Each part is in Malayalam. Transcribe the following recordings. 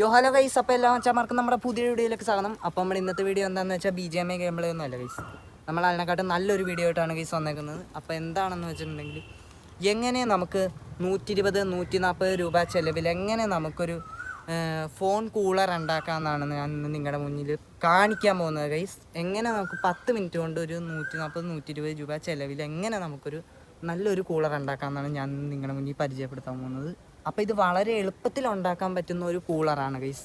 യോ ഗൈസ് അപ്പോൾ എല്ലാ മച്ചന്മാർക്കും നമ്മുടെ പുതിയ വീഡിയോയിലേക്ക് സ്വാഗതം. അപ്പോൾ നമ്മൾ ഇന്നത്തെ വീഡിയോ എന്താണെന്ന് വെച്ചാൽ B G M A game ഒന്നും അല്ല ഗൈസ് നമ്മൾ അതിനെക്കാട്ടും നല്ലൊരു വീഡിയോ ആയിട്ടാണ് ഗൈസ് വന്നേക്കുന്നത്. അപ്പോൾ എന്താണെന്ന് വെച്ചിട്ടുണ്ടെങ്കിൽ എങ്ങനെ നമുക്ക് നൂറ്റി ഇരുപത് നൂറ്റി നാൽപ്പത് രൂപ ചിലവിൽ എങ്ങനെ നമുക്കൊരു ഫോൺ കൂളർ ഉണ്ടാക്കാമെന്നാണ് ഞാൻ ഇന്ന് നിങ്ങളുടെ മുന്നിൽ കാണിക്കാൻ പോകുന്നത് ഗൈസ് എങ്ങനെ നമുക്ക് പത്ത് മിനിറ്റ് കൊണ്ട് ഒരു നൂറ്റി നാൽപ്പത് നൂറ്റി ഇരുപത് രൂപ ചിലവിൽ എങ്ങനെ നമുക്കൊരു നല്ലൊരു കൂളർ ഉണ്ടാക്കാമെന്നാണ് ഞാൻ നിങ്ങളുടെ മുന്നിൽ പരിചയപ്പെടുത്താൻ പോകുന്നത്. അപ്പോൾ ഇത് വളരെ എളുപ്പത്തിൽ ഉണ്ടാക്കാൻ പറ്റുന്ന ഒരു കൂളറാണ് ഗൈസ്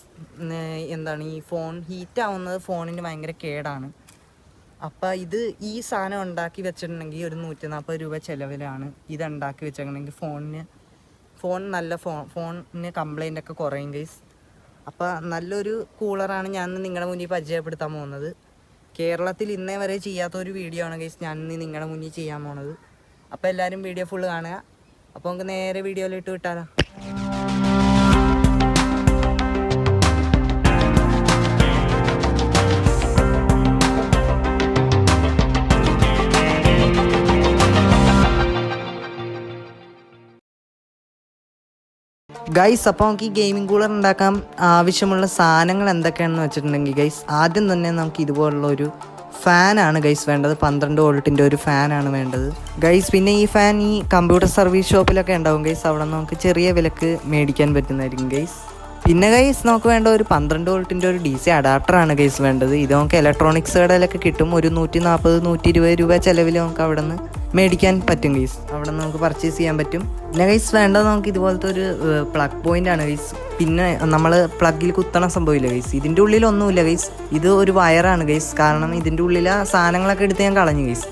എന്താണ് ഈ ഫോൺ ഹീറ്റ് ആവുന്നത് ഫോണിന് ഭയങ്കര കേടാണ്. അപ്പോൾ ഇത് ഈ സാധനം ഉണ്ടാക്കി വെച്ചിട്ടുണ്ടെങ്കിൽ ഒരു നൂറ്റി നാൽപ്പത് രൂപ ചിലവിലാണ് ഇത് ഉണ്ടാക്കി വെച്ചിട്ടുണ്ടെങ്കിൽ ഫോണിന് ഫോൺ നല്ല ഫോൺ ഫോണിന് കംപ്ലൈന്റ് ഒക്കെ കുറയും ഗൈസ് അപ്പോൾ നല്ലൊരു കൂളറാണ് ഞാൻ നിങ്ങളുടെ മുന്നിൽ പരിചയപ്പെടുത്താൻ പോകുന്നത്. കേരളത്തിൽ ഇന്നേ വരെ ചെയ്യാത്ത ഒരു വീഡിയോ ആണ് ഗൈസ് ഞാൻ ഇന്ന് നിങ്ങളുടെ മുന്നിൽ ചെയ്യാൻ പോണത് അപ്പോൾ എല്ലാവരും വീഡിയോ ഫുള്ള് കാണുക. അപ്പോൾ നമുക്ക് നേരെ വീഡിയോയിലിട്ട് വിട്ടാലോ? ഗൈസ് അപ്പോൾ നമുക്ക് ഈ ഗെയിമിംഗ് കൂളർ ഉണ്ടാക്കാൻ ആവശ്യമുള്ള സാധനങ്ങൾ എന്തൊക്കെയാണെന്ന് വെച്ചിട്ടുണ്ടെങ്കിൽ ഗൈസ് ആദ്യം തന്നെ നമുക്ക് ഇതുപോലുള്ള ഒരു ഫാനാണ് ഗൈസ് വേണ്ടത്. പന്ത്രണ്ട് വോൾട്ടിന്റെ ഒരു ഫാനാണ് വേണ്ടത്. ഗൈസ് പിന്നെ ഈ ഫാൻ ഈ കമ്പ്യൂട്ടർ സർവീസ് ഷോപ്പിലൊക്കെ ഉണ്ടാവും ഗൈസ് അവിടെ നമുക്ക് ചെറിയ വിലക്ക് മേടിക്കാൻ പറ്റുന്നതായിരിക്കും ഗൈസ് പിന്നെ ഗൈസ് നമുക്ക് വേണ്ട ഒരു പന്ത്രണ്ട് വോൾട്ടിന്റെ ഒരു ഡി സി അഡാപ്റ്ററാണ് ഗൈസ് വേണ്ടത്. ഇത് നമുക്ക് ഇലക്ട്രോണിക്സ് കടയിലൊക്കെ കിട്ടും. ഒരു നൂറ്റി നാൽപ്പത് നൂറ്റി ഇരുപത് രൂപ ചിലവിൽ നമുക്ക് അവിടെ നിന്ന് മേടിക്കാൻ പറ്റും ഗൈസ് അവിടെ നിന്ന് നമുക്ക് പർച്ചേസ് ചെയ്യാൻ പറ്റും. പിന്നെ ഗൈസ് വേണ്ടത് നമുക്ക് ഇതുപോലത്തെ ഒരു പ്ലഗ് പോയിന്റ് ആണ് ഗൈസ് പിന്നെ നമ്മൾ പ്ലഗിൽ കുത്തണ സംഭവമില്ല ഗൈസ് ഇതിന്റെ ഉള്ളിലൊന്നുമില്ല ഗൈസ് ഇത് ഒരു വയറാണ് ഗൈസ് കാരണം ഇതിന്റെ ഉള്ളിലെ സാധനങ്ങളൊക്കെ എടുത്ത് ഞാൻ കളഞ്ഞു ഗൈസ്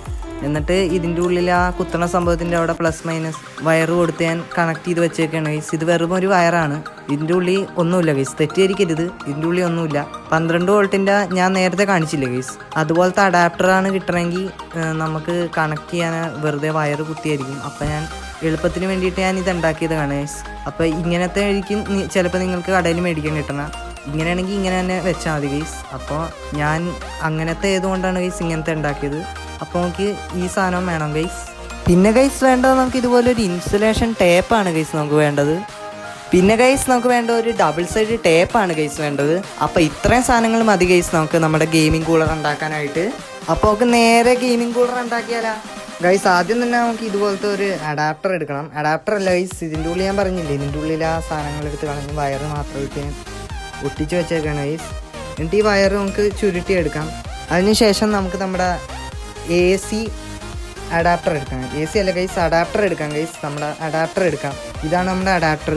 എന്നിട്ട് ഇതിന്റെ ഉള്ളിൽ ആ കുത്തണ സംഭവത്തിന്റെ അവിടെ പ്ലസ് മൈനസ് വയർ കൊടുത്ത് ഞാൻ കണക്ട് ചെയ്ത് വെച്ചേക്കാണ് ഗൈസ് ഇത് വെറും ഒരു വയറാണ് ഇതിന്റെ ഉള്ളിൽ ഒന്നുമില്ല ഗൈസ് തെറ്റിയിരിക്കരുത് ഇതിന്റെ ഉള്ളിൽ ഒന്നുമില്ല. പന്ത്രണ്ട് വോൾട്ടിന്റെ ഞാൻ നേരത്തെ കാണിച്ചില്ല ഗൈസ് അതുപോലത്തെ അഡാപ്റ്ററാണ് കിട്ടണമെങ്കിൽ നമുക്ക് കണക്ട് ചെയ്യാൻ വെറുതെ വയർ കുത്തിയായിരിക്കും. അപ്പം ഞാൻ എളുപ്പത്തിന് വേണ്ടിയിട്ട് ഞാൻ ഇത് ഉണ്ടാക്കിയതാണ് ഗൈസ് അപ്പോൾ ഇങ്ങനത്തെ ആയിരിക്കും ചിലപ്പോൾ നിങ്ങൾക്ക് കടയിൽ മേടിക്കാൻ കിട്ടണം. ഇങ്ങനെയാണെങ്കിൽ ഇങ്ങനെ തന്നെ വെച്ചാൽ മതി ഗൈസ് അപ്പോൾ ഞാൻ അങ്ങനത്തെ ഏതുകൊണ്ടാണ് ഗൈസ് ഇങ്ങനത്തെ ഉണ്ടാക്കിയത്? അപ്പോൾ നമുക്ക് ഈ സാധനം വേണം ഗൈസ് പിന്നെ ഗൈസ് വേണ്ടത് നമുക്ക് ഇതുപോലെ ഒരു ഇൻസുലേഷൻ ടേപ്പാണ് ഗൈസ് നമുക്ക് വേണ്ടത്. പിന്നെ ഗൈസ് നമുക്ക് വേണ്ട ഒരു ഡബിൾ സൈഡ് ടേപ്പാണ് ഗൈസ് വേണ്ടത്. അപ്പോൾ ഇത്രയും സാധനങ്ങൾ മതി ഗൈസ് നമുക്ക് നമ്മുടെ ഗെയിമിംഗ് കൂളർ ഉണ്ടാക്കാനായിട്ട്. അപ്പോൾ നമുക്ക് നേരെ ഗെയിമിംഗ് കൂളർ ഉണ്ടാക്കിയാലാ. ഗൈസ് ആദ്യം തന്നെ നമുക്ക് ഇതുപോലത്തെ ഒരു അഡാപ്റ്റർ എടുക്കണം. അഡാപ്റ്റർ അല്ല ഗൈസ് ഇതിന്റെ ഉള്ളിൽ ഞാൻ പറഞ്ഞില്ലേ ഇതിന്റെ ഉള്ളിൽ ആ സാധനങ്ങൾ എടുത്ത് കളഞ്ഞ് വയറ് മാത്രം ഇട്ട് ഒട്ടിച്ച് വെച്ചേക്കാണ് ഗൈസ് എന്നിട്ട് ഈ വയർ നമുക്ക് ചുരുട്ടി എടുക്കാം അതിനുശേഷം നമുക്ക് നമ്മുടെ എ സി അഡാപ്റ്റർ എടുക്കാം. എ സി അല്ല കൈസ് അഡാപ്റ്റർ എടുക്കാം കൈസ് നമ്മുടെ അഡാപ്റ്റർ എടുക്കാം. ഇതാണ് നമ്മുടെ അഡാപ്റ്റർ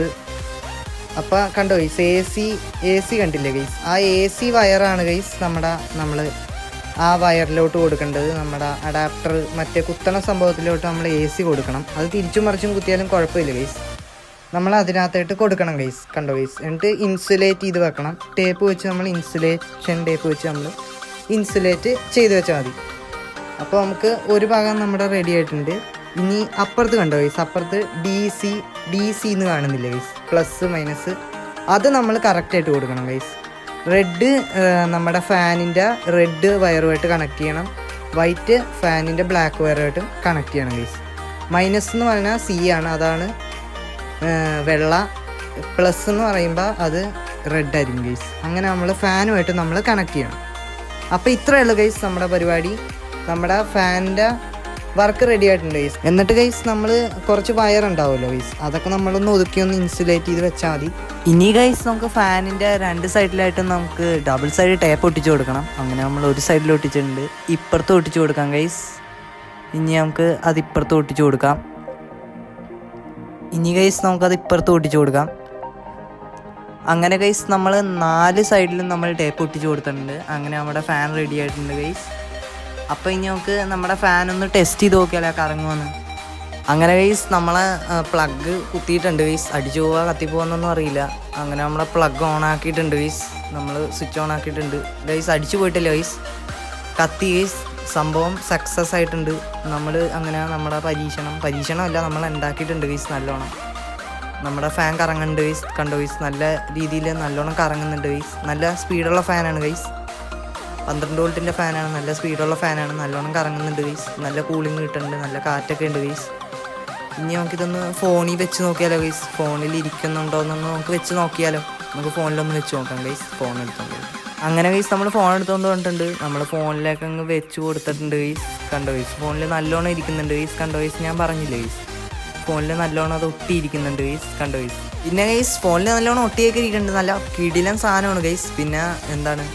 അപ്പോൾ കണ്ടോ guys A C A C കണ്ടില്ലേ ഗൈസ് ആ എ സി വയറാണ് ഗൈസ് നമ്മുടെ നമ്മൾ ആ വയറിലോട്ട് കൊടുക്കേണ്ടത്. നമ്മുടെ അഡാപ്റ്റർ മറ്റേ കുത്തണ സംഭവത്തിലോട്ട് നമ്മൾ എ സി കൊടുക്കണം. അത് തിരിച്ചും മറിച്ചും കുത്തിയാലും കുഴപ്പമില്ല ഗൈസ് നമ്മൾ അതിനകത്തായിട്ട് കൊടുക്കണം ഗൈസ് കണ്ടോ ഗൈസ് എന്നിട്ട് ഇൻസുലേറ്റ് ചെയ്ത് വെക്കണം. ടേപ്പ് വെച്ച് നമ്മൾ ഇൻസുലേഷൻ ടേപ്പ് വെച്ച് നമ്മൾ ഇൻസുലേറ്റ് ചെയ്ത് വെച്ചാൽ മതി. അപ്പോൾ നമുക്ക് ഒരു ഭാഗം നമ്മുടെ റെഡി ആയിട്ടുണ്ട്. ഇനി അപ്പുറത്ത് കണ്ടോ ഗൈസ് അപ്പുറത്ത് ഡി സി ഡി സി എന്ന് കാണുന്നില്ല ഗൈസ് പ്ലസ് മൈനസ് അത് നമ്മൾ കറക്റ്റായിട്ട് കൊടുക്കണം ഗൈസ് റെഡ് നമ്മുടെ ഫാനിന്റെ റെഡ് വയറുമായിട്ട് കണക്ട് ചെയ്യണം. വൈറ്റ് ഫാനിന്റെ ബ്ലാക്ക് വയറുമായിട്ട് കണക്ട് ചെയ്യണം ഗൈസ് മൈനസ് എന്ന് പറഞ്ഞാൽ സി ആണ്. അതാണ് വെള്ള. പ്ലസ് എന്ന് പറയുമ്പോൾ അത് റെഡ് ആയിരിക്കും ഗൈസ് അങ്ങനെ നമ്മൾ ഫാനുമായിട്ട് നമ്മൾ കണക്ട് ചെയ്യണം. അപ്പോൾ ഇത്രയേ ഉള്ളൂ ഗൈസ് നമ്മുടെ പരിപാടി. നമ്മുടെ ഫാനിന്റെ വർക്ക് റെഡി ആയിട്ടുണ്ട് ഗൈസ് എന്നിട്ട് ഗൈസ് നമ്മൾ കുറച്ച് വയർ ഉണ്ടാവുമല്ലോ ഗൈസ് അതൊക്കെ നമ്മളൊന്ന് ഒതുക്കി ഒന്ന് ഇൻസുലേറ്റ് ചെയ്ത് വെച്ചാൽ മതി. ഇനി ഗൈസ് നമുക്ക് ഫാനിന്റെ രണ്ട് സൈഡിലായിട്ട് നമുക്ക് ഡബിൾ സൈഡ് ടേപ്പ് ഒട്ടിച്ച് കൊടുക്കണം. അങ്ങനെ നമ്മൾ ഒരു സൈഡിൽ ഒട്ടിച്ചിട്ടുണ്ട്. ഇപ്പുറത്ത് ഒട്ടിച്ച് കൊടുക്കാം ഗൈസ് ഇനി നമുക്ക് അത് ഇപ്പുറത്ത് ഒട്ടിച്ച് കൊടുക്കാം. ഇനി ഗൈസ് നമുക്കത് ഇപ്പുറത്ത് ഒട്ടിച്ച് കൊടുക്കാം. അങ്ങനെ ഗൈസ് നമ്മൾ നാല് സൈഡിലും നമ്മൾ ടേപ്പ് ഒട്ടിച്ച് കൊടുത്തിട്ടുണ്ട്. അങ്ങനെ നമ്മുടെ ഫാൻ റെഡി ആയിട്ടുണ്ട് ഗൈസ് അപ്പോൾ ഇനി നമുക്ക് നമ്മുടെ ഫാൻ ഒന്ന് ടെസ്റ്റ് ചെയ്ത് നോക്കിയാലോ കറങ്ങുമെന്ന് അങ്ങനെ ഗൈസ് നമ്മളെ പ്ലഗ് കുത്തിയിട്ടുണ്ട് ഗൈസ് അടിച്ചു പോവാ കത്തി പോകുന്നൊന്നും അറിയില്ല. അങ്ങനെ നമ്മളെ പ്ലഗ് ഓൺ ആക്കിയിട്ടുണ്ട് ഗൈസ് നമ്മൾ സ്വിച്ച് ഓൺ ആക്കിയിട്ടുണ്ട്. ഗൈസ് അടിച്ചു പോയിട്ടില്ല ഗൈസ് കത്തി ഗൈസ് സംഭവം സക്സസ് ആയിട്ടുണ്ട്. നമ്മൾ അങ്ങനെ നമ്മുടെ പരീക്ഷണം പരീക്ഷണമല്ല നമ്മൾ ഉണ്ടാക്കിയിട്ടുണ്ട് ഗൈസ് നല്ലോണം. നമ്മുടെ ഫാൻ കറങ്ങുന്നുണ്ട് ഗൈസ് കണ്ടു ഗൈസ് നല്ല രീതിയിൽ നല്ലോണം കറങ്ങുന്നുണ്ട് ഗൈസ് നല്ല സ്പീഡുള്ള ഫാനാണ് ഗൈസ് പന്ത്രണ്ട് വോൾട്ടിന്റെ ഫാനാണ്. നല്ല സ്പീഡുള്ള ഫാനാണ്. നല്ലോണം കറങ്ങുന്നുണ്ട് വീസ് നല്ല കൂളിംഗ് കിട്ടുന്നുണ്ട്. നല്ല കാറ്റൊക്കെ ഉണ്ട് വീസ് ഇനി നമുക്കിതൊന്ന് ഫോണിൽ വെച്ച് നോക്കിയാലോ വീസ് ഫോണിൽ ഇരിക്കുന്നുണ്ടോ എന്നൊന്ന് നമുക്ക് വെച്ച് നോക്കിയാലോ? നമുക്ക് ഫോണിലൊന്ന് വെച്ച് നോക്കാം വീസ് ഫോൺ എടുത്തോണ്ട് അങ്ങനെ വീസ് നമ്മൾ ഫോൺ എടുത്തുകൊണ്ട് വന്നിട്ടുണ്ട്. നമ്മൾ ഫോണിലേക്ക് അങ്ങ് വെച്ച് കൊടുത്തിട്ടുണ്ട് വീസ് കണ്ടോ വീസ് ഫോണിൽ നല്ലോണം ഇരിക്കുന്നുണ്ട് വീസ് കണ്ടോ വീസ് ഞാൻ പറഞ്ഞില്ലേ വീസ് ഫോണിൽ നല്ലോണം അത് ഒട്ടിയിരിക്കുന്നുണ്ട് ഗൈസ് കണ്ടോ ഗൈസ് പിന്നെ ഗൈസ് ഫോണിൽ നല്ലോണം ഒട്ടിയൊക്കെ ഇരിക്കുന്നുണ്ട്. നല്ല കിടിലൻ സാധനമാണ് ഗൈസ് പിന്നെ എന്താണ്?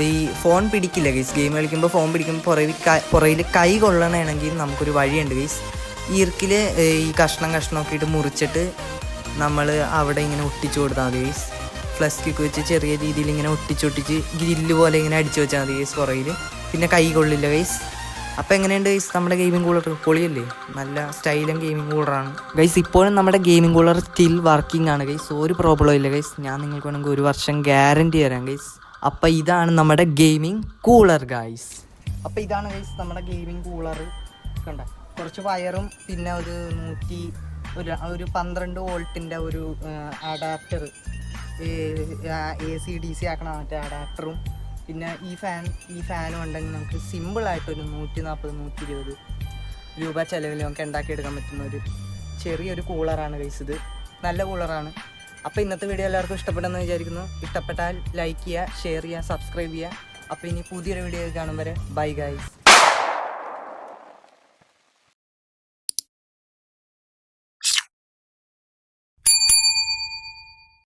ഈ ഫോൺ പിടിക്കില്ല ഗൈസ് ഗെയിം കളിക്കുമ്പോൾ ഫോൺ പിടിക്കുമ്പോൾ പുറകിൽ പുറകിൽ കൈ കൊള്ളണമെങ്കിൽ നമുക്കൊരു വഴിയുണ്ട് ഗൈസ് ഈർക്കിൽ ഈ കഷ്ണം കഷ്ണമൊക്കെ ഇട്ട് മുറിച്ചിട്ട് നമ്മൾ അവിടെ ഇങ്ങനെ ഒട്ടിച്ചു കൊടുത്താൽ മതി ഗൈസ് ഫ്ലസ്കൊക്കെ വെച്ച് ചെറിയ രീതിയിൽ ഇങ്ങനെ ഒട്ടിച്ചൊട്ടിച്ച് ഗ്രില്ല് പോലെ ഇങ്ങനെ അടിച്ചു വെച്ചാൽ മതി ഗൈസ് പുറകിൽ പിന്നെ കൈ കൊള്ളില്ല ഗൈസ് അപ്പോൾ എങ്ങനെയുണ്ട് ഗൈസ് നമ്മുടെ ഗെയിമിംഗ് കൂളർ പൊളിയല്ലേ? നല്ല സ്റ്റൈലും ഗെയിമിംഗ് കൂളറാണ് ഗൈസ് ഇപ്പോഴും നമ്മുടെ ഗെയിമിംഗ് കൂളർ സ്റ്റിൽ വർക്കിംഗ് ആണ് ഗൈസ് ഒരു പ്രോബ്ലം ഇല്ല ഗൈസ് ഞാൻ നിങ്ങൾക്ക് വേണമെങ്കിൽ ഒരു വർഷം ഗ്യാരണ്ടി തരാം ഗൈസ് അപ്പോൾ ഇതാണ് നമ്മുടെ ഗെയിമിംഗ് കൂളർ ഗൈസ് അപ്പോൾ ഇതാണ് ഗൈസ് നമ്മുടെ ഗെയിമിംഗ് കൂളർ കണ്ട? കുറച്ച് വയറും പിന്നെ ഒരു നൂറ്റി ഒരു ഒരു പന്ത്രണ്ട് വോൾട്ടിന്റെ ഒരു adapter A C D C ആക്കണ മറ്റേ അഡാപ്റ്ററും പിന്നെ ഈ ഫാൻ ഈ ഫാനും ഉണ്ടെങ്കിൽ നമുക്ക് സിമ്പിളായിട്ടൊരു നൂറ്റി നാൽപ്പത് നൂറ്റി ഇരുപത് രൂപ ചിലവിൽ നമുക്ക് ഉണ്ടാക്കിയെടുക്കാൻ പറ്റുന്ന ഒരു ചെറിയൊരു കൂളറാണ് ഇത്. നല്ല കൂളറാണ് അപ്പോൾ ഇന്നത്തെ വീഡിയോ എല്ലാവർക്കും ഇഷ്ടപ്പെട്ടെന്ന് വിചാരിക്കുന്നു. ഇഷ്ടപ്പെട്ടാൽ ലൈക്ക് ചെയ്യുക ഷെയർ ചെയ്യുക സബ്സ്ക്രൈബ് ചെയ്യുക. അപ്പോൾ ഇനി പുതിയൊരു വീഡിയോ കാണും വരെ. Bye guys